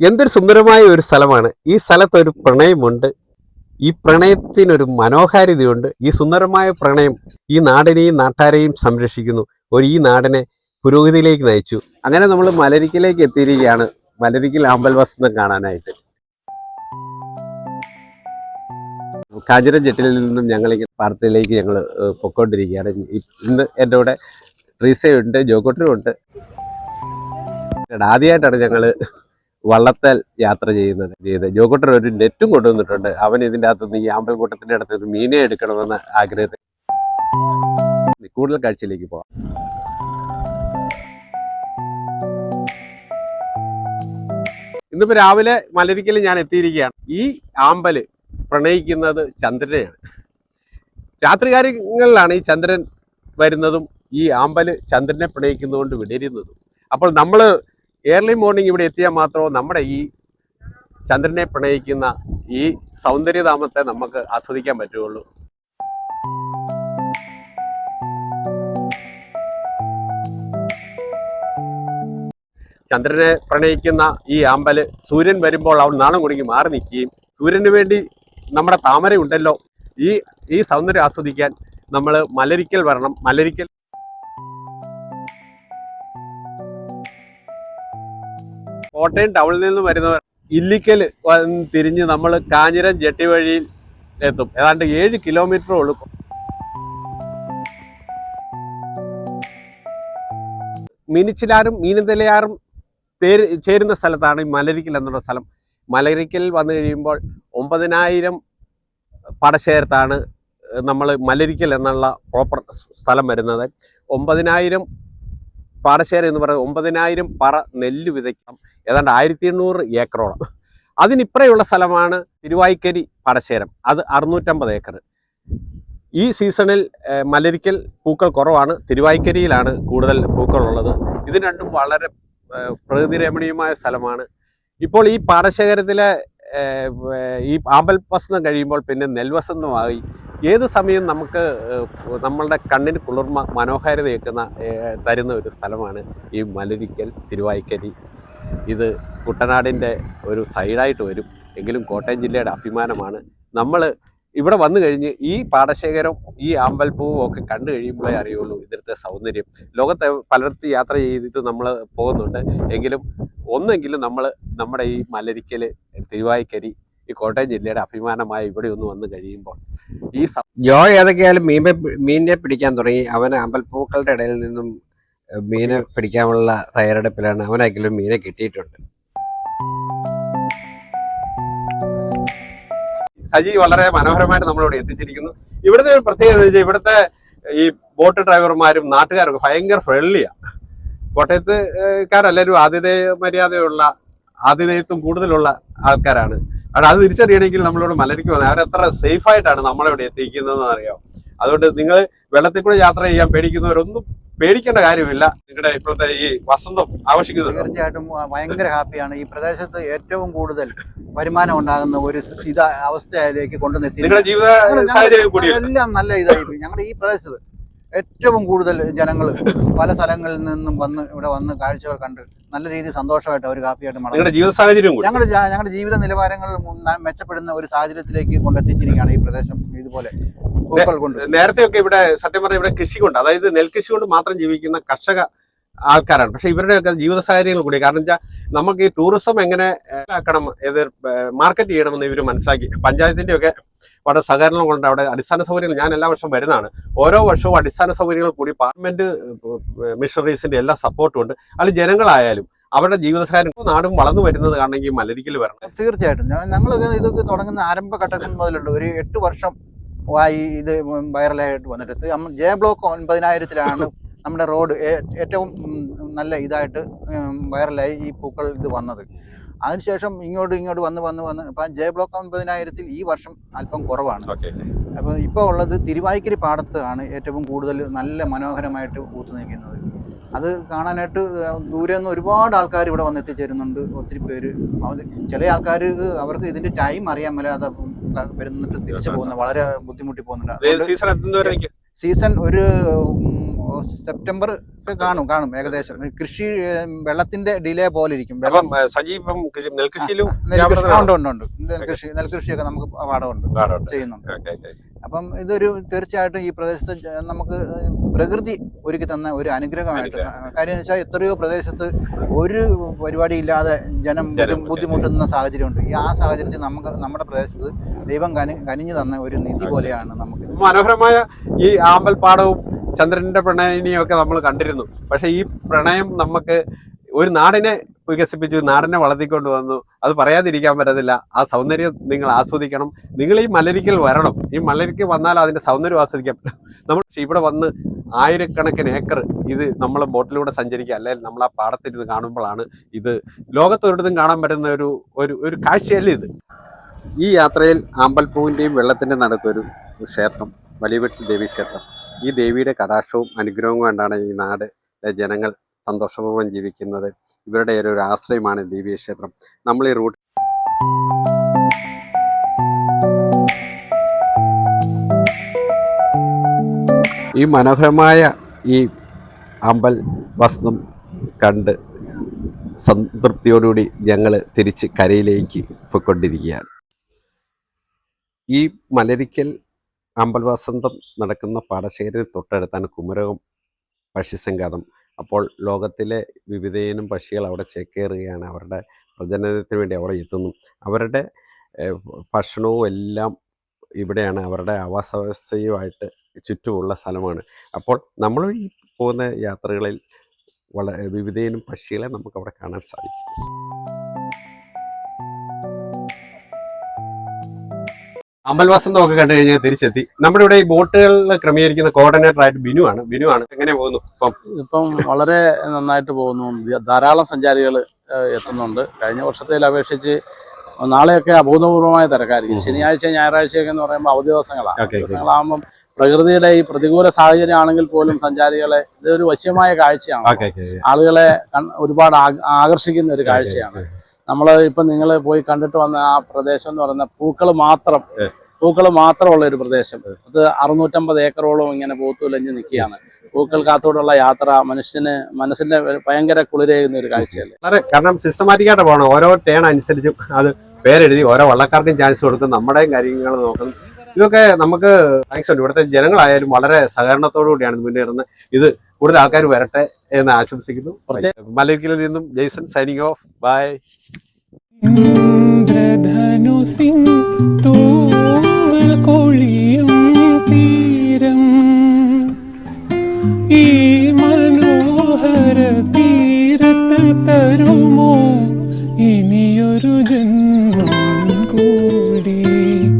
എന്തൊരു സുന്ദരമായ ഒരു സ്ഥലമാണ്. ഈ സ്ഥലത്ത് ഒരു പ്രണയമുണ്ട്. ഈ പ്രണയത്തിനൊരു മനോഹാരിതയുണ്ട്. ഈ സുന്ദരമായ പ്രണയം ഈ നാടിനെയും നാട്ടാരെയും സംരക്ഷിക്കുന്നു. ഒരു ഈ നാടിനെ പുരോഗതിയിലേക്ക് നയിച്ചു. അങ്ങനെ നമ്മൾ മലരിക്കിലേക്ക് എത്തിയിരിക്കുകയാണ്. മലരിക്കൽ അമ്പൽ വസന്തം കാണാനായിട്ട്. കാഞ്ഞിരം ജെട്ടിൽ നിന്നും ഞങ്ങൾ പാർത്തിയിലേക്ക് ഞങ്ങൾ പൊക്കോണ്ടിരിക്കുകയാണ് ഇന്ന് എന്റെ കൂടെ ട്രീസയുണ്ട് ജോക്കോട്ടനും ഉണ്ട്. ആദ്യമായിട്ടാണ് ഞങ്ങൾ വള്ളത്തേൽ യാത്ര ചെയ്യുന്നത് ചെയ്ത്. ജോക്കുട്ടർ ഒരു നെറ്റും കൊണ്ടുവന്നിട്ടുണ്ട്. അവൻ ഇതിന്റെ അകത്തുനിന്ന് ഈ ആമ്പൽക്കൂട്ടത്തിന്റെ അടുത്ത് ഒരു മീനെ എടുക്കണമെന്ന് ആഗ്രഹത്തിൽ കൂടുതൽ കാഴ്ചയിലേക്ക് പോകാം. ഇന്നിപ്പോ രാവിലെ മലരിക്കൽ ഞാൻ എത്തിയിരിക്കുകയാണ്. ഈ ആമ്പൽ പ്രണയിക്കുന്നത് ചന്ദ്രനെയാണ്. രാത്രികാര്യങ്ങളിലാണ് ഈ ചന്ദ്രൻ വരുന്നതും ഈ ആമ്പൽ ചന്ദ്രനെ പ്രണയിക്കുന്നതുകൊണ്ട് വിടരുന്നതും. അപ്പോൾ നമ്മൾ ഏർലി മോർണിംഗ് ഇവിടെ എത്തിയാൽ മാത്രമോ നമ്മുടെ ഈ ചന്ദ്രനെ പ്രണയിക്കുന്ന ഈ സൗന്ദര്യധാമത്തെ നമുക്ക് ആസ്വദിക്കാൻ പറ്റുകയുള്ളൂ. ചന്ദ്രനെ പ്രണയിക്കുന്ന ഈ ആമ്പൽ സൂര്യൻ വരുമ്പോൾ അവൾ നാണം കുടുങ്ങി മാറി നിൽക്കുകയും സൂര്യന് വേണ്ടി നമ്മുടെ താമര ഉണ്ടല്ലോ ഈ ഈ സൗന്ദര്യം ആസ്വദിക്കാൻ നമ്മൾ മലരിക്കൽ വരണം. മലരിക്കൽ കോട്ടയം ടൗണിൽ നിന്ന് വരുന്നവർ ഇല്ലിക്കൽ തിരിഞ്ഞ് നമ്മൾ കാഞ്ഞിരം ജെട്ടി വഴിയിൽ എത്തും. ഏതാണ്ട് ഏഴ് കിലോമീറ്റർ ഉള്ളൂ. മിനിച്ചിലാറും മീനന്തലയാറും ചേരുന്ന സ്ഥലത്താണ് ഈ മലരിക്കൽ എന്നുള്ള സ്ഥലം. മലരിക്കൽ വന്നു കഴിയുമ്പോൾ ഒമ്പതിനായിരം പടശേരത്താണ് നമ്മൾ മലരിക്കൽ എന്നുള്ള പ്രോപ്പർ സ്ഥലം വരുന്നത്. ഒമ്പതിനായിരം പാടശേര എന്ന് പറയുന്നത് ഒമ്പതിനായിരം പറ നെല്ല് വിതയ്ക്കാം. ഏതാണ്ട് ആയിരത്തി എണ്ണൂറ് ഏക്കറോളം. അതിനിപ്പുറയുള്ള സ്ഥലമാണ് തിരുവായ്ക്കരി പാടശേരം അത് അറുന്നൂറ്റമ്പത് ഏക്കർ ഈ സീസണിൽ മലരിക്കൽ പൂക്കൾ കുറവാണ്. തിരുവായ്ക്കരിയിലാണ് കൂടുതൽ പൂക്കളുള്ളത്. ഇത് രണ്ടും വളരെ പ്രകൃതി രമണീയമായ സ്ഥലമാണ്. ഇപ്പോൾ ഈ പാടശേഖരത്തിലെ ഈ ആമ്പൽ വസന്തം കഴിയുമ്പോൾ പിന്നെ നെൽവസന്തമായി ഏത് സമയം നമുക്ക് നമ്മളുടെ കണ്ണിന് കുളിർമ മനോഹാരിതയേക്കുന്ന തരുന്ന ഒരു സ്ഥലമാണ് ഈ മലരിക്കൽ തിരുവായ്ക്കരി. ഇത് കുട്ടനാടിന്റെ ഒരു സൈഡായിട്ട് വരും. എങ്കിലും കോട്ടയം ജില്ലയുടെ അഭിമാനമാണ്. നമ്മൾ ഇവിടെ വന്നു കഴിഞ്ഞ് ഈ പാടശേഖരം ഈ അമ്പൽപ്പൂവും ഒക്കെ കണ്ടു കഴിയുമ്പോഴേ അറിയുള്ളൂ ഇതിലത്തെ സൗന്ദര്യം. ലോകത്തെ പലർത്തി യാത്ര ചെയ്തിട്ട് നമ്മൾ പോകുന്നുണ്ട്. എങ്കിലും ഒന്നെങ്കിലും നമ്മൾ നമ്മുടെ ഈ മലരിക്കൽ തിരുവായ്ക്കരി കോട്ടയം ജില്ലയുടെ അഭിമാനമായി ഇവിടെ ഒന്ന് വന്ന് കഴിയുമ്പോൾ ഈ ജോ ഏതൊക്കെയായാലും മീൻ മീനിനെ പിടിക്കാൻ തുടങ്ങി. അവൻ അമ്പൽപ്പൂക്കളുടെ ഇടയിൽ നിന്നും മീനെ പിടിക്കാനുള്ള തയ്യാറെടുപ്പിലാണ് അവനെങ്കിലും മീനെ കിട്ടിയിട്ടുണ്ട്. സജി വളരെ മനോഹരമായിട്ട് നമ്മളിവിടെ എത്തിച്ചിരിക്കുന്നു. ഇവിടുത്തെ ഒരു പ്രത്യേകത വെച്ചാൽ ഇവിടുത്തെ ഈ ബോട്ട് ഡ്രൈവർമാരും നാട്ടുകാരും ഭയങ്കര ഫ്രണ്ട്ലിയാണ് കോട്ടയത്ത് കാരെല്ലാവരും ആതിഥേയ മര്യാദയുള്ള ആതിഥേയത്വം കൂടുതലുള്ള ആൾക്കാരാണ്. അവിടെ അത് തിരിച്ചറിയണമെങ്കിൽ നമ്മളിവിടെ മലരിക്ക് വന്നത് അവരെത്ര സേഫ് ആയിട്ടാണ് നമ്മളിവിടെ എത്തിക്കുന്നതെന്ന് അറിയാം അതുകൊണ്ട് നിങ്ങൾ വെള്ളത്തിൽ കൂടെ യാത്ര ചെയ്യാൻ പേടിക്കുന്നവരൊന്നും പേടിക്കേണ്ട കാര്യമില്ല. നിങ്ങളുടെ ഇപ്പോഴത്തെ ഈ വസന്തം ആവശ്യിക്കുന്നത് തീർച്ചയായിട്ടും ഭയങ്കര ഹാപ്പിയാണ് ഈ പ്രദേശത്ത് ഏറ്റവും കൂടുതൽ വരുമാനം ഉണ്ടാകുന്ന ഒരു ഇത അവസ്ഥയിലേക്ക് കൊണ്ടുവന്നെത്തി നിങ്ങളുടെ ജീവിത സാഹചര്യം എല്ലാം നല്ല ഇതായി. ഞങ്ങളുടെ ഈ പ്രദേശത്ത് ഏറ്റവും കൂടുതൽ ജനങ്ങൾ പല സ്ഥലങ്ങളിൽ നിന്നും വന്ന് ഇവിടെ വന്ന് കാഴ്ചകൾ കണ്ട് നല്ല രീതിയിൽ സന്തോഷമായിട്ട് അവർ കാപ്പിയായിട്ട് മടങ്ങി. ജീവിത സാഹചര്യം ഞങ്ങളുടെ ഞങ്ങളുടെ ജീവിത നിലവാരങ്ങൾ മെച്ചപ്പെടുന്ന ഒരു സാഹചര്യത്തിലേക്ക് കൊണ്ടെത്തിച്ചിരിക്കുകയാണ് ഈ പ്രദേശം. ഇതുപോലെ പൂക്കൾ കൊണ്ട്. നേരത്തെയൊക്കെ ഇവിടെ സത്യം പറഞ്ഞാൽ ഇവിടെ കൃഷി കൊണ്ട് അതായത് നെൽകൃഷി കൊണ്ട് മാത്രം ജീവിക്കുന്ന കർഷക ആൾക്കാരാണ്. പക്ഷെ ഇവരുടെയൊക്കെ ജീവിത സാഹചര്യങ്ങൾ കൂടി. കാരണം വെച്ചാൽ നമുക്ക് ഈ ടൂറിസം എങ്ങനെ ആക്കണം ഏത് മാർക്കറ്റ് ചെയ്യണമെന്ന് ഇവർ മനസ്സിലാക്കി. പഞ്ചായത്തിന്റെയൊക്കെ വളരെ സഹകരണം കൊണ്ട് അവിടെ അടിസ്ഥാന സൗകര്യങ്ങൾ ഞാൻ എല്ലാ വർഷവും വരുന്നതാണ്. ഓരോ വർഷവും അടിസ്ഥാന സൗകര്യങ്ങൾ കൂടി പാർലമെന്റ് മിഷണറീസിന്റെ എല്ലാ സപ്പോർട്ടും ഉണ്ട്. അതിൽ ജനങ്ങളായാലും അവരുടെ ജീവിത സാഹചര്യം നാടും വളർന്നു വരുന്നത് കാണണമെങ്കിൽ മലരിക്കൽ വരണം. തീർച്ചയായിട്ടും. ഞങ്ങൾ ഇതൊക്കെ തുടങ്ങുന്ന ആരംഭഘട്ടത്തിൽ മുതലുണ്ട്. ഒരു എട്ട് വർഷം ആയി ഇത് വൈറലായിട്ട് വന്നിട്ട്. ഇത് ജെ ബ്ലോക്ക് ഒൻപതിനായിരത്തിലാണ് നമ്മുടെ റോഡ് ഏറ്റവും നല്ല ഇതായിട്ട് വൈറലായി ഈ പൂക്കൾ ഇത് വന്നത്. അതിനുശേഷം ഇങ്ങോട്ട് ഇങ്ങോട്ട് വന്ന് വന്ന് വന്ന് ഇപ്പം ജെ ബ്ലോക്ക് ഒൻപതിനായിരത്തിൽ ഈ വർഷം അല്പം കുറവാണ്. അപ്പോൾ ഇപ്പോൾ ഉള്ളത് തിരുവായ്ക്കരി പാടത്താണ് ഏറ്റവും കൂടുതൽ നല്ല മനോഹരമായിട്ട് പൂത്തു നിൽക്കുന്നത് അത് കാണാനായിട്ട് ദൂരെ നിന്ന് ഒരുപാട് ആൾക്കാർ ഇവിടെ വന്ന് എത്തിച്ചേരുന്നുണ്ട്. ഒത്തിരി പേര്. ചില ആൾക്കാർ അവർക്ക് ഇതിന്റെ ടൈം അറിയാൻ മേലാതെ വരുന്നിട്ട് തിരിച്ചു പോകുന്ന വളരെ ബുദ്ധിമുട്ടി പോകുന്നുണ്ട്. സീസൺ ഒരു സെപ്റ്റംബർ കാണും കാണും ഏകദേശം. കൃഷി വെള്ളത്തിന്റെ ഡിലേ പോലെ ഇരിക്കും. വെള്ളം സജീവ് നെൽകൃഷിയിലും നെൽകൃഷി ഉണ്ട് ഉണ്ട് ഉണ്ട്. നെൽകൃഷി നെൽകൃഷിയൊക്കെ നമുക്ക് പാടമുണ്ട്. ചെയ്യുന്നുണ്ട്. അപ്പം ഇതൊരു തീർച്ചയായിട്ടും ഈ പ്രദേശത്ത് നമുക്ക് പ്രകൃതി ഒരുക്കി തന്ന ഒരു അനുഗ്രഹമായിട്ട് കാര്യം എന്ന് വെച്ചാൽ എത്രയോ പ്രദേശത്ത് ഒരു പരിപാടി ഇല്ലാതെ ജനം ബുദ്ധി- ജനം, ബുദ്ധിമുട്ടുന്ന സാഹചര്യമുണ്ട്. ഈ ആ സാഹചര്യത്തിൽ നമുക്ക് നമ്മുടെ പ്രദേശത്ത് ദൈവം കനി കനിഞ്ഞു തന്ന ഒരു നിധി പോലെയാണ് നമുക്ക്. മനോഹരമായ ഈ ആമ്പൽപ്പാടവും ചന്ദ്രന്റെ പ്രണയിനിയും ഒക്കെ നമ്മൾ കണ്ടിരുന്നു. പക്ഷെ ഈ പ്രണയം നമുക്ക് ഒരു നാടിനെ വികസിപ്പിച്ചു നാടിനെ വളർത്തിക്കൊണ്ട് വന്നു. അത് പറയാതിരിക്കാൻ പറ്റത്തില്ല. ആ സൗന്ദര്യം നിങ്ങൾ ആസ്വദിക്കണം. നിങ്ങൾ ഈ മലരിക്കൽ വരണം. ഈ മലരിക്കൽ വന്നാൽ അതിന്റെ സൗന്ദര്യം ആസ്വദിക്കാൻ പറ്റും. നമ്മൾ ഇവിടെ വന്ന് ആയിരക്കണക്കിന് ഏക്കർ ഇത് നമ്മൾ ബോട്ടിലൂടെ സഞ്ചരിക്കുക അല്ലെങ്കിൽ നമ്മൾ ആ പാടത്തിരുന്ന് കാണുമ്പോഴാണ് ഇത്. ലോകത്തൊരിടത്തും കാണാൻ പറ്റുന്ന ഒരു ഒരു ഒരു കാഴ്ചയല്ല ഇത്. ഈ യാത്രയിൽ ആമ്പൽപ്പൂവിന്റെയും വെള്ളത്തിന്റെ നടുക്കൊരു ക്ഷേത്രം വലിയ വീട്ടിൽ ദേവീ ക്ഷേത്രം. ഈ ദേവിയുടെ കടാക്ഷവും അനുഗ്രഹവും കൊണ്ടാണ് ഈ നാട് ജനങ്ങൾ സന്തോഷപൂർവം ജീവിക്കുന്നത്. ഇവരുടെ ഒരു ആശ്രയമാണ് ദേവീയ ക്ഷേത്രം. നമ്മൾ ഈ റൂട്ട് ഈ മനോഹരമായ ഈ അമ്പൽ വസ്ത്രം കണ്ട് സംതൃപ്തിയോടുകൂടി ഞങ്ങൾ തിരിച്ച് കരയിലേക്ക് പോയിക്കൊണ്ടിരിക്കുകയാണ്. ഈ മലരിക്കൽ അമ്പൽ വസന്തം നടക്കുന്ന പാടശേഖരത്തിൽ തൊട്ടടുത്താണ് കുമരകം പക്ഷിസംഘാതം അപ്പോൾ ലോകത്തിലെ വിവിധയിനം പക്ഷികൾ അവിടെ ചേക്കേറുകയാണ്. അവരുടെ പ്രജനനത്തിന് വേണ്ടി അവിടെ എത്തുന്നു. അവരുടെ ഭക്ഷണവും എല്ലാം ഇവിടെയാണ്. അവരുടെ ആവാസ വ്യവസ്ഥയുമായിട്ട് ചുറ്റുമുള്ള സ്ഥലമാണ്. അപ്പോൾ നമ്മൾ ഈ പോകുന്ന യാത്രകളിൽ വളരെ വിവിധയിനം പക്ഷികളെ നമുക്ക് അവിടെ കാണാൻ സാധിക്കും. അമ്പൽവാസം ഒക്കെ കണ്ടു കഴിഞ്ഞാൽ തിരിച്ചെത്തി. നമ്മുടെ ഇവിടെ ഈ ബോട്ടുകളിൽ ക്രമീകരിക്കുന്ന കോർഡിനേറ്റർ ആയിട്ട് ബിനു ആണ്. ബിനു ആണ്. എങ്ങനെ പോകുന്നു? ഇപ്പം ഇപ്പം വളരെ നന്നായിട്ട് പോകുന്നു. ധാരാളം സഞ്ചാരികൾ എത്തുന്നുണ്ട്. കഴിഞ്ഞ വർഷത്തേൽ അപേക്ഷിച്ച് നാളെയൊക്കെ അഭൂതപൂർവമായ തിരക്കായിരിക്കും. ശനിയാഴ്ച ഞായറാഴ്ചയൊക്കെ എന്ന് പറയുമ്പോൾ അവധി ദിവസങ്ങളാണ് ദിവസങ്ങളാകുമ്പം പ്രകൃതിയുടെ ഈ പ്രതികൂല സാഹചര്യം ആണെങ്കിൽ പോലും സഞ്ചാരികളെ ഇതൊരു വശ്യമായ കാഴ്ചയാണ്. ആളുകളെ ഒരുപാട് ആകർഷിക്കുന്ന ഒരു കാഴ്ചയാണ്. നമ്മൾ ഇപ്പം നിങ്ങൾ പോയി കണ്ടിട്ട് വന്ന ആ പ്രദേശം എന്ന് പറയുന്ന പൂക്കൾ മാത്രം. പൂക്കൾ മാത്രമുള്ള ഒരു പ്രദേശം. അത് അറുന്നൂറ്റമ്പത് ഏക്കറോളം ഇങ്ങനെ പൂത്തുലഞ്ഞ് നിൽക്കുകയാണ്. പൂക്കൾ കാത്തോടുള്ള യാത്ര മനുഷ്യന് മനസ്സിന്റെ ഭയങ്കര കുളിരേകുന്ന ഒരു കാഴ്ചയല്ലേ? വളരെ കാരണം സിസ്റ്റമാറ്റിക്കായിട്ട് പോകണം. ഓരോ ടേൺ അനുസരിച്ചും അത് പേരെഴുതി ഓരോ വള്ളക്കാർക്കും ചാൻസ് കൊടുക്കും നമ്മുടെയും കാര്യങ്ങൾ നോക്കുന്നു ഇതൊക്കെ നമുക്ക് താങ്ക്സ് ഉണ്ട്. ഇവിടുത്തെ ജനങ്ങളായാലും വളരെ സഹകരണത്തോടു കൂടിയാണ് മുന്നേറുന്നത്. ഇത് കൂടുതൽ ആൾക്കാർ വരട്ടെ എന്ന് ആശംസിക്കുന്നു. മലരിക്കലിൽ നിന്നും ജെയ്സൺ സൈനിങ് ഓഫ് ബൈ ഇന്ദ്രധനുസിൻ തൂവൽ